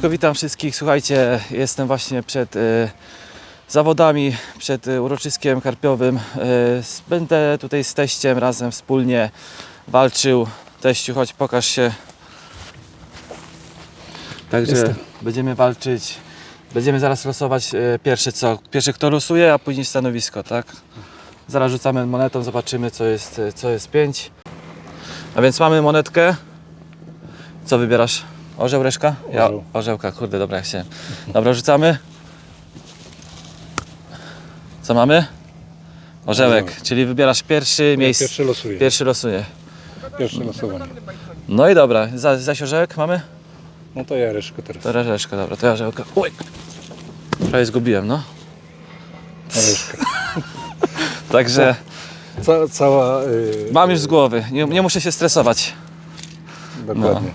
Siemaneczko, witam wszystkich. Słuchajcie, jestem właśnie przed y, zawodami, przed y, uroczyskiem karpiowym. Y, będę tutaj z teściem razem wspólnie walczył. Teściu, chodź, pokaż się. Także Jestem. będziemy walczyć. Będziemy zaraz losować y, pierwsze co? Pierwsze kto losuje, a później stanowisko, tak? Zaraz rzucamy monetą, zobaczymy co jest, co jest 5. A więc mamy monetkę. Co wybierasz? Orzeł, reszka? Ja, Orzeł. orzełka, kurde, dobra, jak się. Dobra, rzucamy. Co mamy? Orzełek, Orzełek. czyli wybierasz pierwszy miejsce. Pierwszy losuję. Pierwszy losuje. Pierwsze losowanie. No i dobra, za, zaś orzełek mamy? No to ja reszkę teraz. To reszka, dobra, to ja orzełka. Oj! Prawie zgubiłem, no. Reszkę. Także Ca, cała... Yy, mam już z głowy, nie, nie muszę się stresować. Dokładnie.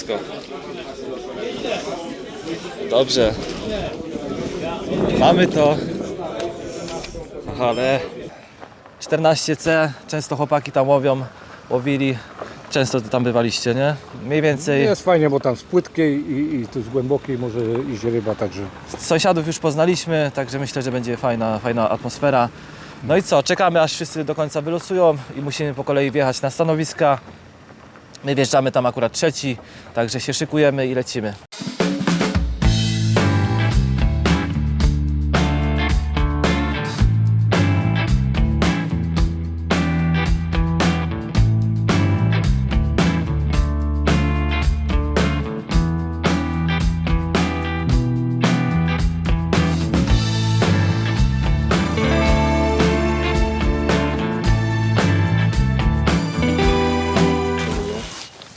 Elegancko. Dobrze. Mamy to. Ale 14C, często chłopaki tam łowią, łowili. Często to tam bywaliście, nie? Mniej więcej Jest fajnie, bo tam z płytkiej i, i tu z głębokiej może iść ryba, także sąsiadów już poznaliśmy, także myślę, że będzie fajna, fajna atmosfera. No i co, czekamy aż wszyscy do końca wylosują i musimy po kolei wjechać na stanowiska. My wjeżdżamy tam akurat trzeci, także się szykujemy i lecimy.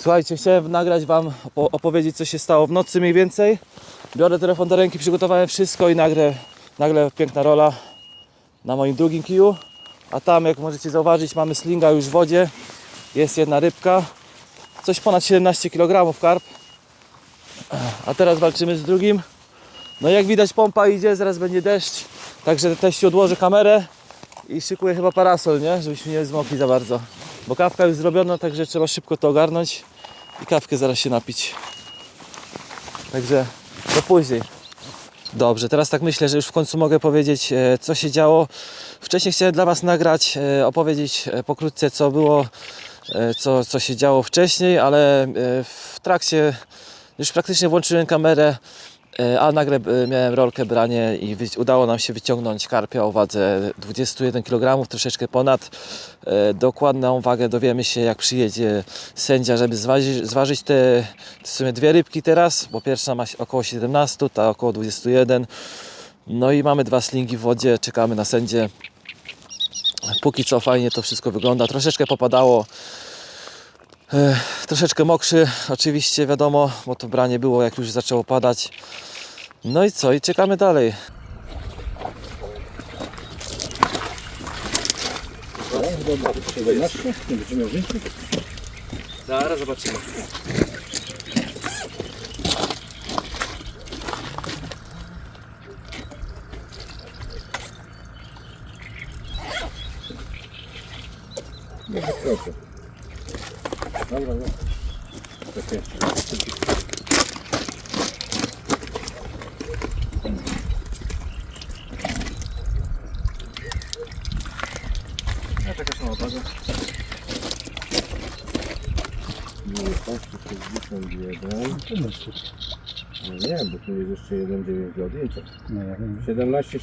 Słuchajcie, chciałem nagrać Wam, opo- opowiedzieć co się stało w nocy mniej więcej. Biorę telefon do ręki, przygotowałem wszystko i nagle, nagle piękna rola na moim drugim kiju. A tam, jak możecie zauważyć, mamy slinga już w wodzie. Jest jedna rybka. Coś ponad 17 kg karp. A teraz walczymy z drugim. No jak widać pompa idzie, zaraz będzie deszcz. Także teściu odłoży kamerę i szykuję chyba parasol, nie? Żebyśmy nie zmokli za bardzo. Bo kawka już zrobiona, także trzeba szybko to ogarnąć i kawkę zaraz się napić. Także do później. Dobrze, teraz tak myślę, że już w końcu mogę powiedzieć, e, co się działo. Wcześniej chciałem dla Was nagrać, e, opowiedzieć e, pokrótce, co było, co, co się działo wcześniej, ale w trakcie już praktycznie włączyłem kamerę, a nagle e, miałem rolkę branie i udało nam się wyciągnąć karpia o wadze 21 kg, troszeczkę ponad. E, Dokładną wagę dowiemy się, jak przyjedzie sędzia, żeby zważyć, te w sumie dwie rybki teraz, bo pierwsza ma około 17, ta około 21. No i mamy dwa slingi w wodzie, czekamy na sędzię. Póki co fajnie to wszystko wygląda. Troszeczkę popadało. E, troszeczkę mokrzy, oczywiście wiadomo, bo to branie było jak już zaczęło padać. No i co? I czekamy dalej. nie będziemy miał więcej. Zaraz zobaczymy. Proszę. Dobra, dobra. Takie. Ja taka sama waga. 61. No nie, bo tu jest jeszcze jeden dziewięć do odjęcia. No, ja wiem. 17,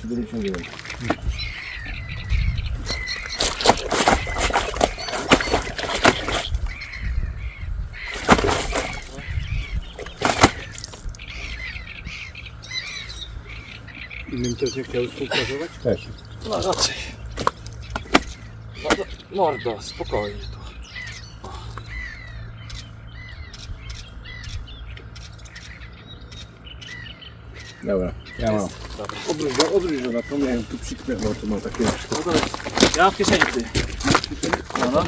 Innym też nie chciał współpracować? Też. No raczej. Mordo, mordo spokojnie tu. Dobra, ja mam. Dobra. Obróć go, obróć go na to, miałem tu przyknę, bo tu mam takie... No to ja mam w kieszeni ty. Ma.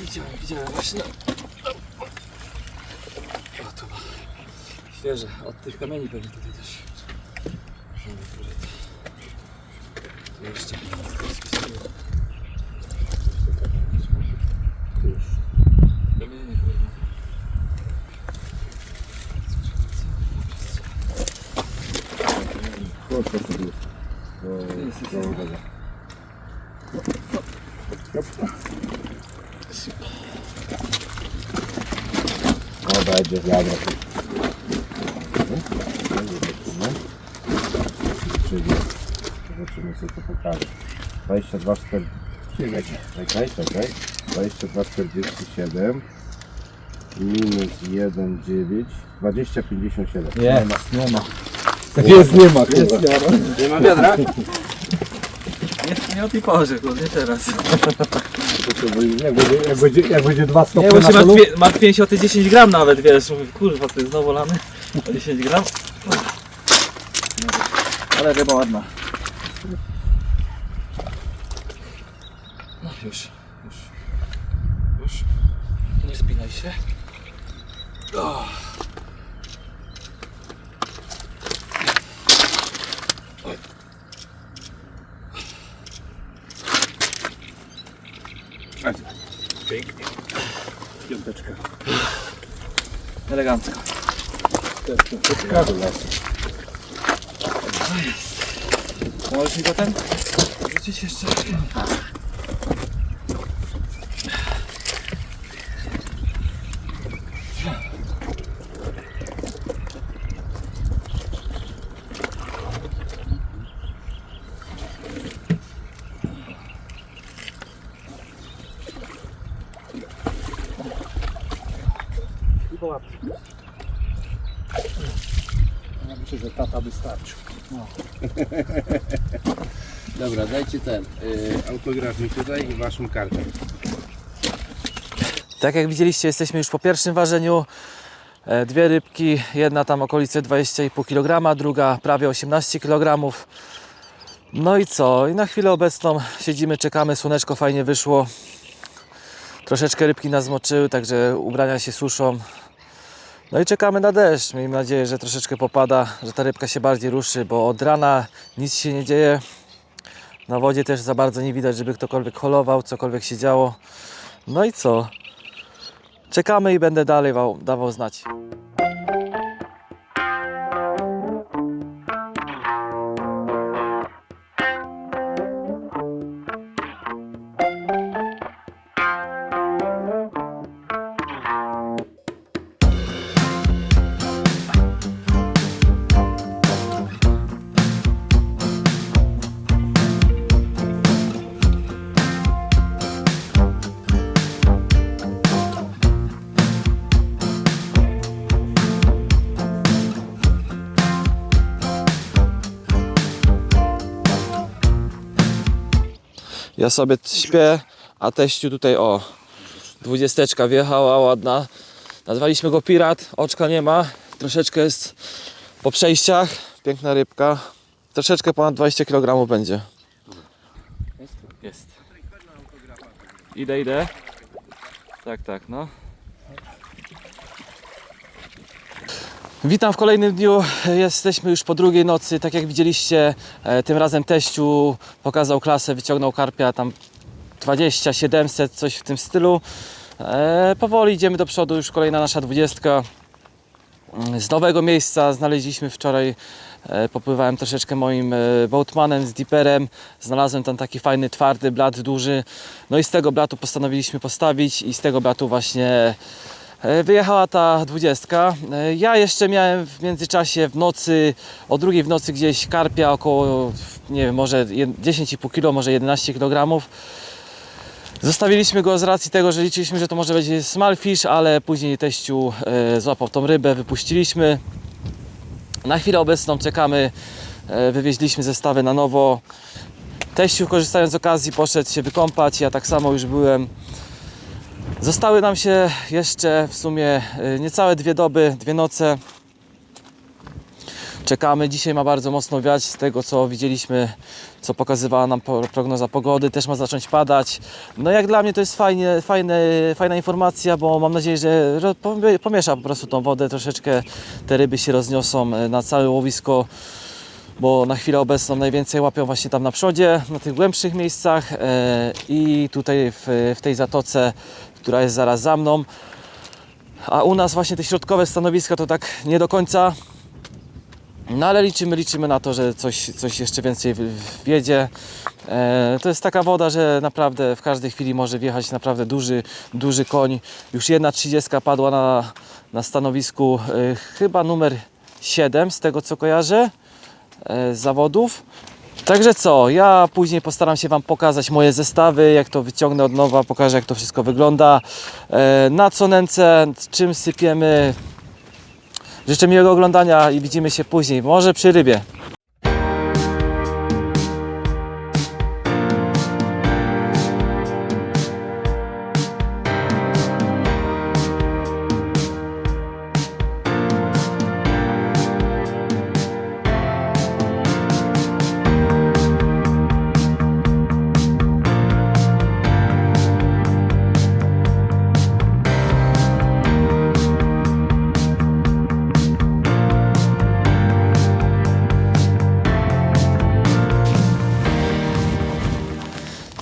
Widziałem, widziałem właśnie. O tu ma. Świeże, od tych kamieni pewnie tutaj też. Tu jeszcze. Kamienie kurwa. Chodź, chodź, chodź. Do- do tego. O, będzie wiadro. Czyli zobaczymy pokaże. 22, 4... Czekaj, czekaj. 22, 47 minus 1, 9 20, 57. Nie ma, nie ma. Jest, nie ma, kurwa. Nie ma wiadra? Nie, nie o tej porze, nie teraz. Jak będzie, jak będzie, jak będzie dwa Nie, stopnie bo na się solu, martwię, martwiłem się o te 10 gram nawet, wiesz, mówię, kurwa, to jest znowu lany, o 10 gram. Ale ryba ładna. No już, już, już. Nie spinaj się. O. Oj. pięknie. Piąteczka. Elegancko. Gratulacje. Możesz mi go ten wrzucić jeszcze? Ja myślę, że tata wystarczył. Dobra, dajcie ten y, autograf mi tutaj i waszą kartę. Tak jak widzieliście, jesteśmy już po pierwszym ważeniu. E, Dwie rybki, jedna tam okolice 20,5 kg, druga prawie 18 kg. No i co? I na chwilę obecną siedzimy, czekamy, słoneczko fajnie wyszło. Troszeczkę rybki nas zmoczyły, także ubrania się suszą. No i czekamy na deszcz. Miejmy nadzieję, że troszeczkę popada, że ta rybka się bardziej ruszy, bo od rana nic się nie dzieje. Na wodzie też za bardzo nie widać, żeby ktokolwiek holował, cokolwiek się działo. No i co? Czekamy i będę dalej wał, dawał znać. Ja sobie śpię, a teściu tutaj o, dwudziesteczka wjechała ładna. Nazwaliśmy go Pirat, oczka nie ma, troszeczkę jest po przejściach, piękna rybka. Troszeczkę ponad 20 kg będzie. Jest. Idę, idę. Tak, tak, no. Witam w kolejnym dniu. Jesteśmy już po drugiej nocy. Tak jak widzieliście, e, tym razem teściu pokazał klasę, wyciągnął karpia tam 20, 700, coś w tym stylu. E, powoli idziemy do przodu, już kolejna nasza dwudziestka. Mm, Z nowego miejsca znaleźliśmy wczoraj, e, popływałem troszeczkę moim boatmanem z diperem. Znalazłem tam taki fajny, twardy blat, duży. No i z tego blatu postanowiliśmy postawić i z tego blatu właśnie Wyjechała ta dwudziestka. E, Ja jeszcze miałem w międzyczasie w nocy, o drugiej w nocy gdzieś karpia około, nie wiem, może jed- 10,5 kg, może 11 kg. Zostawiliśmy go z racji tego, że liczyliśmy, że to może będzie small fish, ale później teściu e, złapał tą rybę, wypuściliśmy. Na chwilę obecną czekamy, e, wywieźliśmy zestawy na nowo. Teściu korzystając z okazji poszedł się wykąpać, ja tak samo już byłem. Zostały nam się jeszcze w sumie y, niecałe dwie doby, dwie noce. Czekamy. Dzisiaj ma bardzo mocno wiać z tego co widzieliśmy, co pokazywała nam prognoza pogody. Też ma zacząć padać. No jak dla mnie to jest fajnie, fajne, fajna informacja, bo mam nadzieję, że pomiesza po prostu tą wodę. Troszeczkę te ryby się rozniosą y, na całe łowisko bo na chwilę obecną najwięcej łapią właśnie tam na przodzie, na tych głębszych miejscach e, i tutaj w, w tej zatoce, która jest zaraz za mną. A u nas właśnie te środkowe stanowiska to tak nie do końca. No ale liczymy, liczymy na to, że coś, coś jeszcze więcej wjedzie. E, to jest taka woda, że naprawdę w każdej chwili może wjechać naprawdę duży, duży koń. Już jedna trzydziestka padła na, na stanowisku e, chyba numer 7 z tego co kojarzę zawodów. Także co, ja później postaram się Wam pokazać moje zestawy, jak to wyciągnę od nowa, pokażę jak to wszystko wygląda, e, na co nęcę, czym sypiemy. Życzę miłego oglądania i widzimy się później, może przy rybie.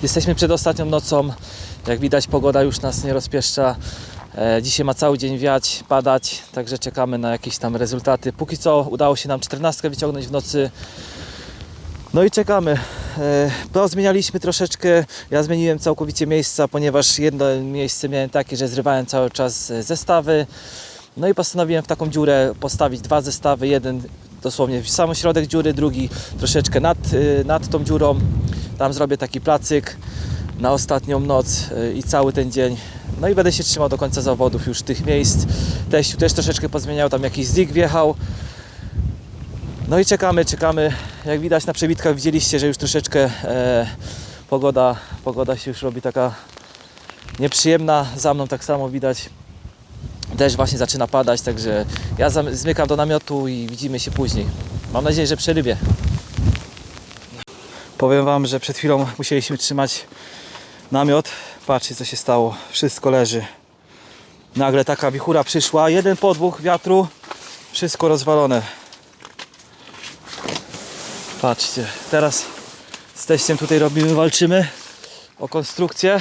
Jesteśmy przed ostatnią nocą. Jak widać, pogoda już nas nie rozpieszcza. E, Dzisiaj ma cały dzień wiać, padać, także czekamy na jakieś tam rezultaty. Póki co udało się nam 14 wyciągnąć w nocy. No i czekamy. E, Pozmienialiśmy troszeczkę. Ja zmieniłem całkowicie miejsca, ponieważ jedno miejsce miałem takie, że zrywałem cały czas zestawy. No i postanowiłem w taką dziurę postawić dwa zestawy. Jeden dosłownie w sam środek dziury, drugi troszeczkę nad, y, nad tą dziurą. Tam zrobię taki placyk na ostatnią noc y, i cały ten dzień. No i będę się trzymał do końca zawodów już tych miejsc. Teściu też troszeczkę pozmieniał, tam jakiś zig wjechał. No i czekamy, czekamy. Jak widać na przebitkach widzieliście, że już troszeczkę e, pogoda, pogoda się już robi taka nieprzyjemna. Za mną tak samo widać. Deszcz właśnie zaczyna padać, także ja zmykam do namiotu i widzimy się później. Mam nadzieję, że przerybię. Powiem Wam, że przed chwilą musieliśmy trzymać namiot. Patrzcie co się stało. Wszystko leży. Nagle taka wichura przyszła. Jeden podmuch wiatru. Wszystko rozwalone. Patrzcie. Teraz z teściem tutaj robimy, walczymy o konstrukcję.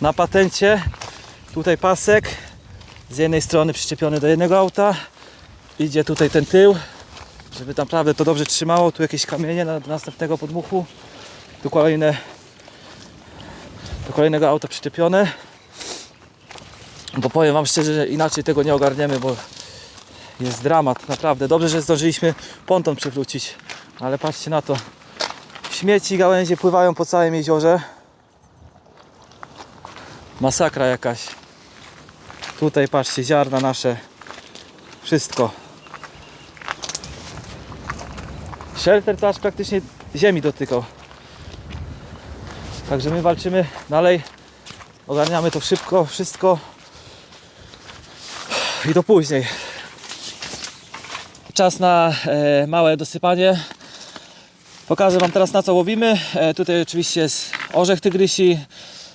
Na patencie. Tutaj pasek. Z jednej strony przyczepiony do jednego auta. Idzie tutaj ten tył żeby naprawdę to dobrze trzymało. Tu jakieś kamienie na, do następnego podmuchu. Tu kolejne do kolejnego auta przyczepione. Bo powiem Wam szczerze, że inaczej tego nie ogarniemy, bo jest dramat, naprawdę. Dobrze, że zdążyliśmy ponton przywrócić, ale patrzcie na to. Śmieci, gałęzie pływają po całym jeziorze. Masakra jakaś. Tutaj patrzcie, ziarna nasze. Wszystko. Shelter to aż praktycznie ziemi dotykał. Także my walczymy dalej. Ogarniamy to szybko, wszystko. I do później. Czas na e, małe dosypanie. Pokażę Wam teraz na co łowimy. E, tutaj oczywiście jest orzech tygrysi.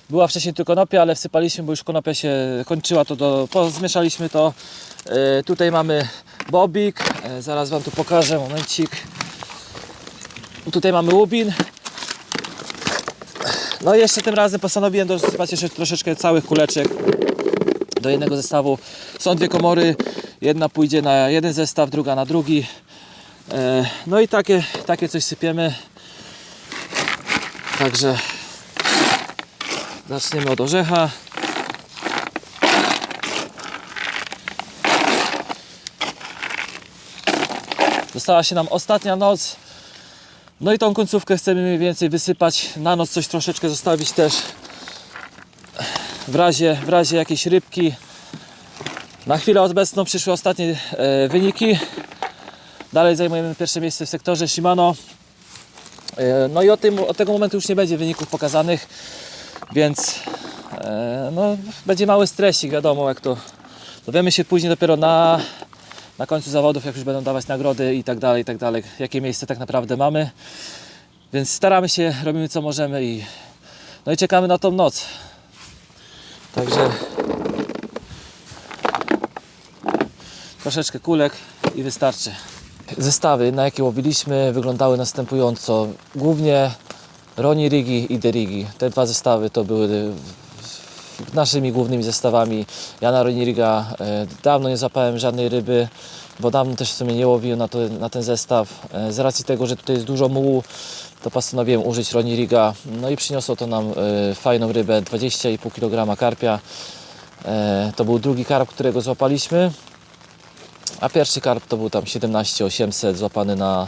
Była wcześniej tylko konopia, ale wsypaliśmy, bo już konopia się kończyła, to do, po, zmieszaliśmy to. E, tutaj mamy bobik. E, zaraz Wam tu pokażę, momencik. Tutaj mamy łubin. No i jeszcze tym razem postanowiłem dosypać jeszcze troszeczkę całych kuleczek do jednego zestawu. Są dwie komory, jedna pójdzie na jeden zestaw, druga na drugi. E, No i takie, takie coś sypiemy. Także Zaczniemy od orzecha. Dostała się nam ostatnia noc. No i tą końcówkę chcemy mniej więcej wysypać. Na noc coś troszeczkę zostawić też. W razie, w razie jakiejś rybki. Na chwilę obecną przyszły ostatnie e, wyniki. Dalej zajmujemy pierwsze miejsce w sektorze Shimano. E, no i od, tym, od tego momentu już nie będzie wyników pokazanych więc e, no, będzie mały stresik, wiadomo jak to. Dowiemy się później dopiero na, na końcu zawodów, jak już będą dawać nagrody i tak dalej, i tak dalej, jakie miejsce tak naprawdę mamy. Więc staramy się, robimy co możemy i no i czekamy na tą noc. Także troszeczkę kulek i wystarczy. Zestawy, na jakie łowiliśmy, wyglądały następująco. Głównie Roni Rigi i Derigi. Te dwa zestawy to były naszymi głównymi zestawami. Ja na Roni Riga e, dawno nie zapałem żadnej ryby, bo dawno też w sumie nie łowiłem na, to, na ten zestaw. E, z racji tego, że tutaj jest dużo mułu, to postanowiłem użyć Roni Riga. No i przyniosło to nam e, fajną rybę, 20,5 kg karpia. E, to był drugi karp, którego złapaliśmy. A pierwszy karp to był tam 17800 złapany na,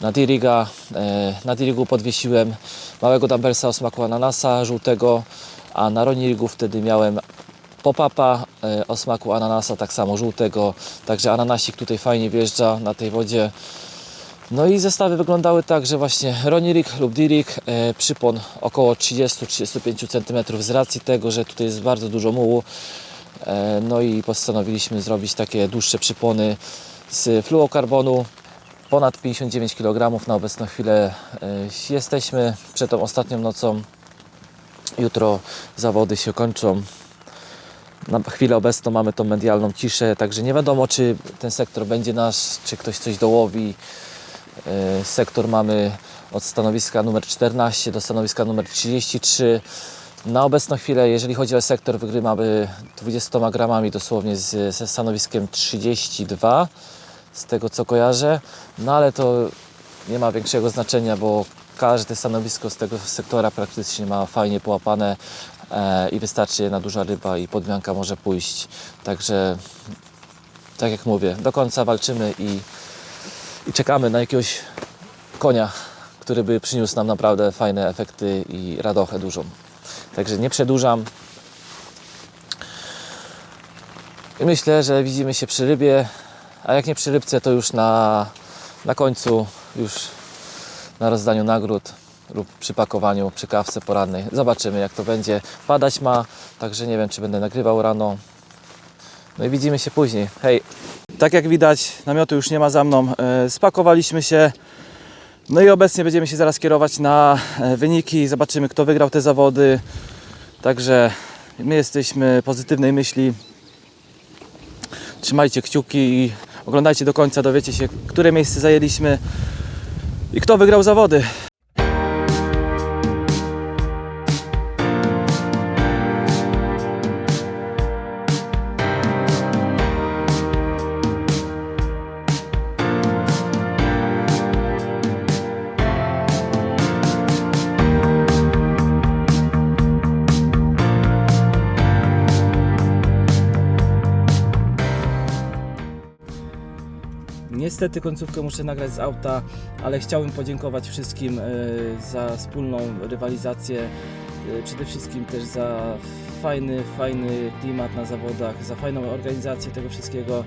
na Diriga. E, na Dirigu podwiesiłem małego dumbbellsa o smaku ananasa żółtego, a na Ronirigu wtedy miałem pop-upa e, o smaku ananasa, tak samo żółtego. Także ananasik tutaj fajnie wjeżdża na tej wodzie. No i zestawy wyglądały tak, że właśnie Ronirik lub Dirik, e, przypon około 30-35 cm z racji tego, że tutaj jest bardzo dużo mułu. No i postanowiliśmy zrobić takie dłuższe przypony z fluokarbonu. Ponad 59 kg na obecną chwilę e, jesteśmy przed tą ostatnią nocą. Jutro zawody się kończą. Na chwilę obecną mamy tą medialną ciszę, także nie wiadomo czy ten sektor będzie nasz, czy ktoś coś dołowi. E, Sektor mamy od stanowiska numer 14 do stanowiska numer 33. Na obecną chwilę, jeżeli chodzi o sektor, wygrywamy 20 gramami dosłownie z, ze stanowiskiem 32, z tego co kojarzę. No ale to nie ma większego znaczenia, bo każde stanowisko z tego sektora praktycznie ma fajnie połapane e, i wystarczy jedna duża ryba i podmianka może pójść. Także tak jak mówię, do końca walczymy i, i czekamy na jakiegoś konia, który by przyniósł nam naprawdę fajne efekty i radochę dużą. Także nie przedłużam. I myślę, że widzimy się przy rybie, a jak nie przy rybce, to już na, na końcu, już na rozdaniu nagród lub przy pakowaniu, przy kawce porannej. Zobaczymy jak to będzie. Padać ma, także nie wiem czy będę nagrywał rano. No i widzimy się później. Hej! Tak jak widać, namiotu już nie ma za mną. E, Spakowaliśmy się. No i obecnie będziemy się zaraz kierować na e, wyniki. Zobaczymy, kto wygrał te zawody. Także my jesteśmy pozytywnej myśli. Trzymajcie kciuki i oglądajcie do końca. Dowiecie się, które miejsce zajęliśmy i kto wygrał zawody. Niestety końcówkę muszę nagrać z auta, ale chciałbym podziękować wszystkim e, za wspólną rywalizację. e, Przede wszystkim też za fajny, fajny klimat na zawodach, za fajną organizację tego wszystkiego.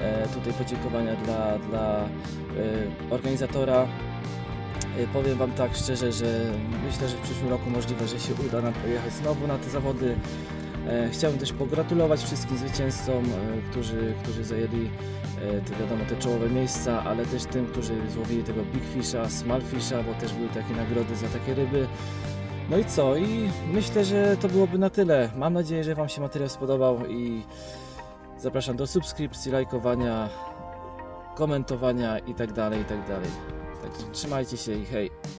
E, Tutaj podziękowania dla, dla organizatora. Powiem Wam tak szczerze, że myślę, że w przyszłym roku możliwe, że się uda nam pojechać znowu na te zawody. E, Chciałbym też pogratulować wszystkim zwycięzcom, e, którzy, którzy zajęli e, te, wiadomo, te czołowe miejsca, ale też tym, którzy złowili tego Big Fisha, Small Fisha, bo też były takie nagrody za takie ryby. No i co? I myślę, że to byłoby na tyle. Mam nadzieję, że Wam się materiał spodobał i zapraszam do subskrypcji, lajkowania, komentowania i tak dalej, i tak. Także trzymajcie się i hej!